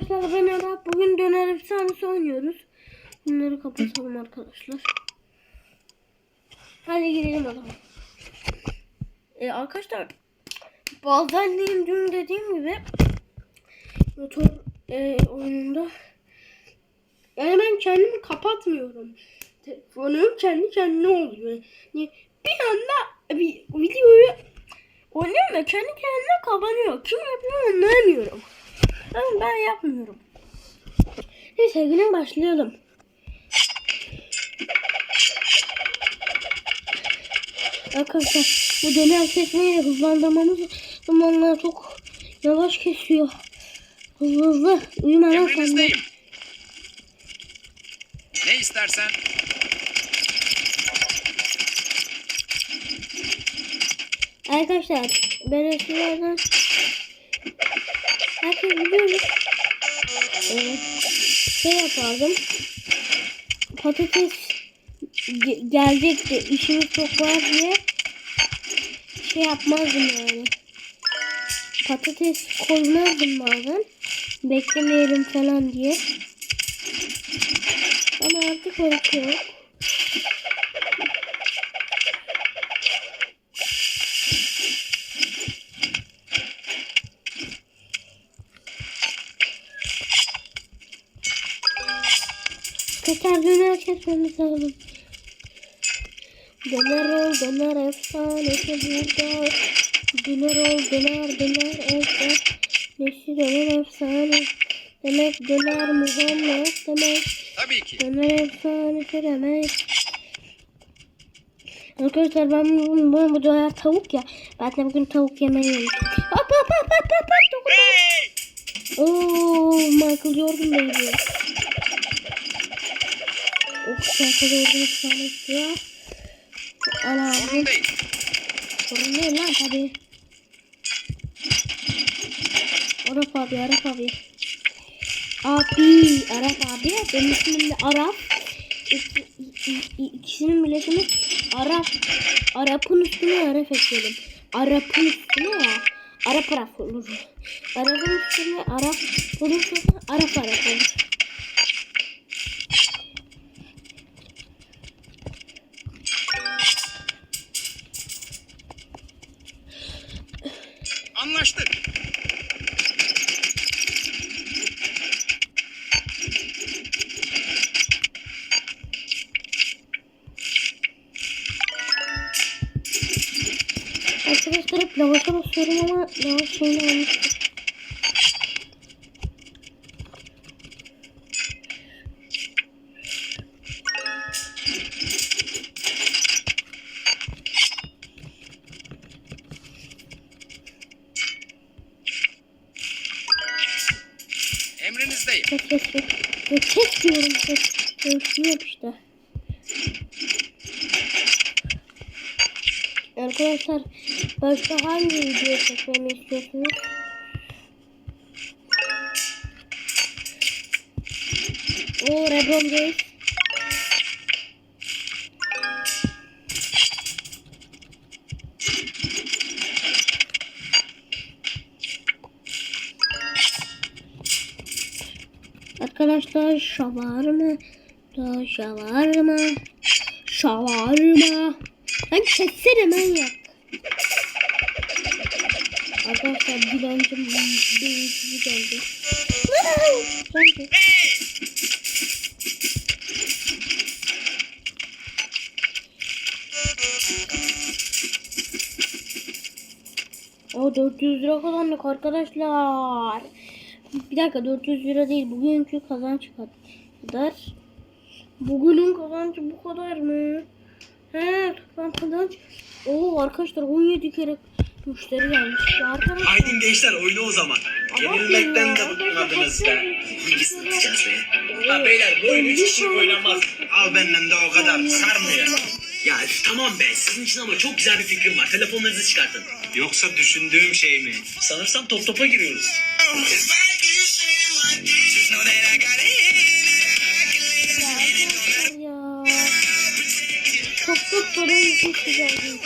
Arkadaşlar ben Arap. Bugün döner efsanesi oynuyoruz. Bunları kapatalım arkadaşlar. Hadi girelim zaman. Ee, arkadaşlar bazen dün dediğim gibi motor e, oyununda yani ben kendimi kapatmıyorum. Telefonum kendi kendine oluyor. Yani bir anda bir videoyu oynuyorum da kendi kendine kapanıyor. Kim yapıyor anlayamıyorum. Ama ben yapmıyorum. Neyse güne başlayalım. Arkadaşlar bu dönem kesmeyi hızlandırmamız zamanlar çok yavaş kesiyor. Hızlı hızlı. Uyuma lan sen de. Ne istersen. Arkadaşlar ben eskilerden herkes biliyoruz. Ee, şey yapardım. Patates ge- gelecekti. işimiz çok var diye şey yapmazdım yani. Patates koymazdım bazen. Beklemeyelim falan diye. Ama artık öyle döner kesmemiz lazım. Döner ol, döner efsanesi burada. Döner ol, döner, döner efsanesi, döner efsane. Demek döner Muhammed demek. Tabii ki. Döner efsanesi demek. Arkadaşlar ben bu, bu, bu döner tavuk ya. Ben de bugün tavuk yemeyi. Hop hop hop hop hop hop. Hey! Oo, Michael Jordan baby. Of, Michael Jordan efsanesi ya. Ana, Sorun değil. sorun değil lan tabi. Arap abi, Arap abi. Abi, Arap abi. Benim ismim de Arap. İkisinin birleşimi Arap. Arap'ın üstüne Arap ekledim. Arap'ın üstüne ya. Arap Arap olur. Arap'ın üstüne Arap olursa Arap Arap olur. Anlaştık. Arkadaşlar hep lavaşa basıyorum ama lavaş şeyini almıştım. Emrinizdeyim. Kes kes kes. Ya kes diyorum kes. Şunu yap. Arkadaşlar başka hangi video çekmemi istiyorsunuz? O Rebron James. Arkadaşlar şavarma da şavarma. Şavarma Lan kessene manyak Arkadaşlar dilencim birincisi geldi Sanki O 400 lira kazandık arkadaşlar. Bir dakika 400 lira değil. Bugünkü kazanç kadar. Bugünün kazancı bu kadar mı? He toplam kazanç. Oo arkadaşlar 17 kere müşteri gelmiş. Arkadaşlar. Haydi gençler oyna o zaman. Ama Yenilmekten de bıkmadınız be. Hangisini tutacağız be? Ha beyler bu oyun 3 elli kişi oynanmaz. Al benden de o kadar. Sarmıyor. Ya üf, tamam be sizin için ama çok güzel bir fikrim var. Telefonlarınızı çıkartın. Yoksa düşündüğüm şey mi? Sanırsam top topa giriyoruz. Çok çok sorun bir şey geldi.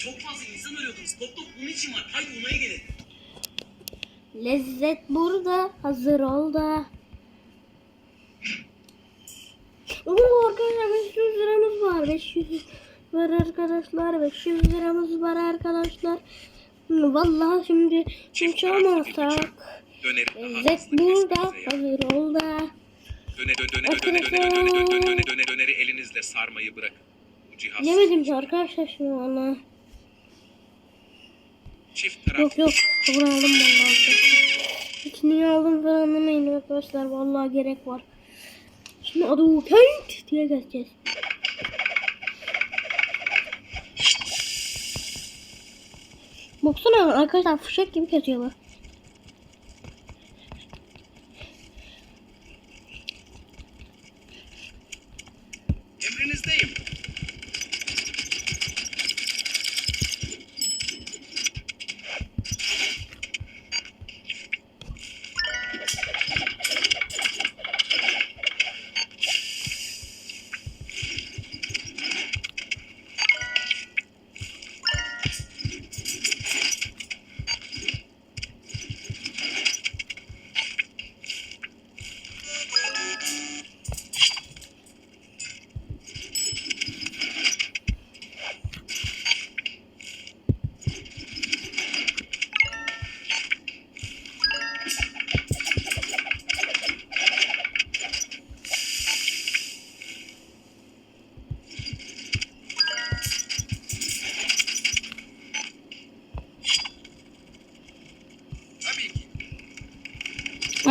Çok fazla insan arıyordunuz. Top top bunun için var. Haydi onaya gelin. Lezzet burada. Hazır ol da. Oo arkadaşlar 500 liramız var. 500 var arkadaşlar. 500 liramız var arkadaşlar. Vallahi şimdi Çift Lezzet ağzınızda burada. Hazır ol da. Döne döne döne döne döne döne döne döne döne döne döneri elinizle sarmayı bırakın. Bu cihaz Yemedim ki arkadaşlar şunu valla. çift taraflı Yok yok. Kabul aldım vallahi. Niye aldım falan anlamayın arkadaşlar. Vallahi gerek var. Şimdi adı Tank diye geçeceğiz. Baksana arkadaşlar fişek gibi kesiyorlar.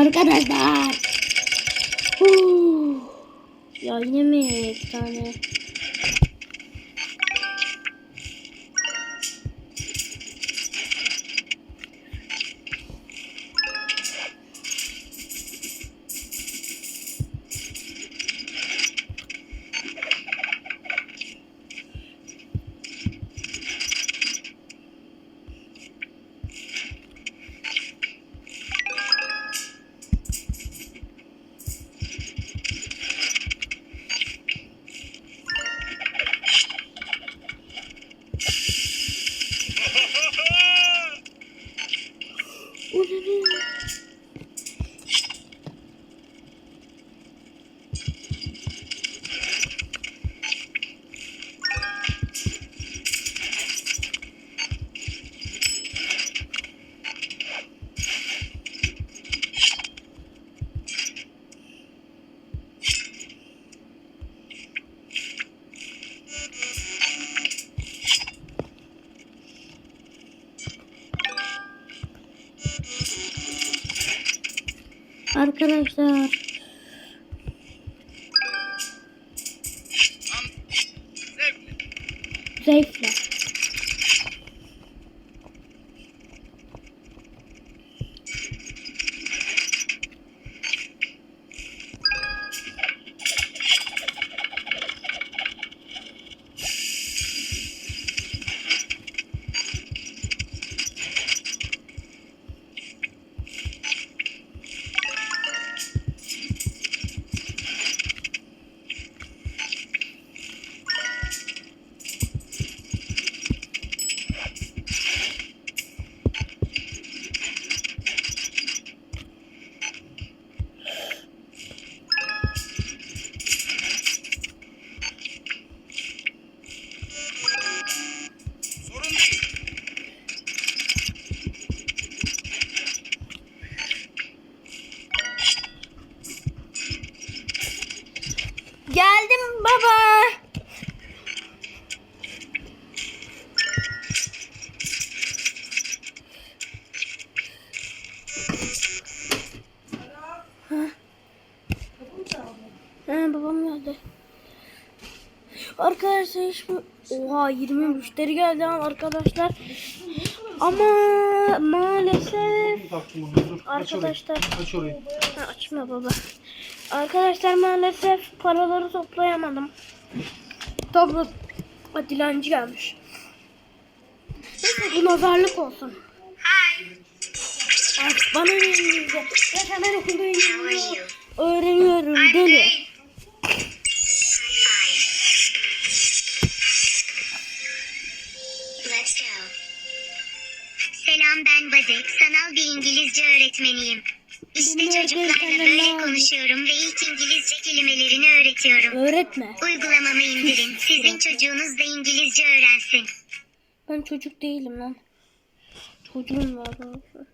Arkadaşlar. Huu. Ya yine mi bir tane? Arkadaşlar. Arkadaşlar şimdi oha 20 müşteri geldi arkadaşlar. Ama maalesef arkadaşlar Aç orayı. Ha, açma baba. Arkadaşlar maalesef paraları toplayamadım. Topla dilenci gelmiş. Neyse bu nazarlık olsun. Ay, bana ne İngilizce? Ya hemen okulda İngilizce öğreniyorum deli. Öğretmeniyim. İşte Benim çocuklarla öğretmenim böyle konuşuyorum ve ilk İngilizce kelimelerini öğretiyorum. Öğretme. Uygulamamı indirin. Sizin çocuğunuz da İngilizce öğrensin. Ben çocuk değilim lan. Çocuğum var. doğrusu.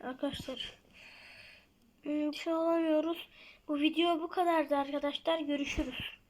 Arkadaşlar. Bir şey alamıyoruz. Bu video bu kadardı arkadaşlar. Görüşürüz.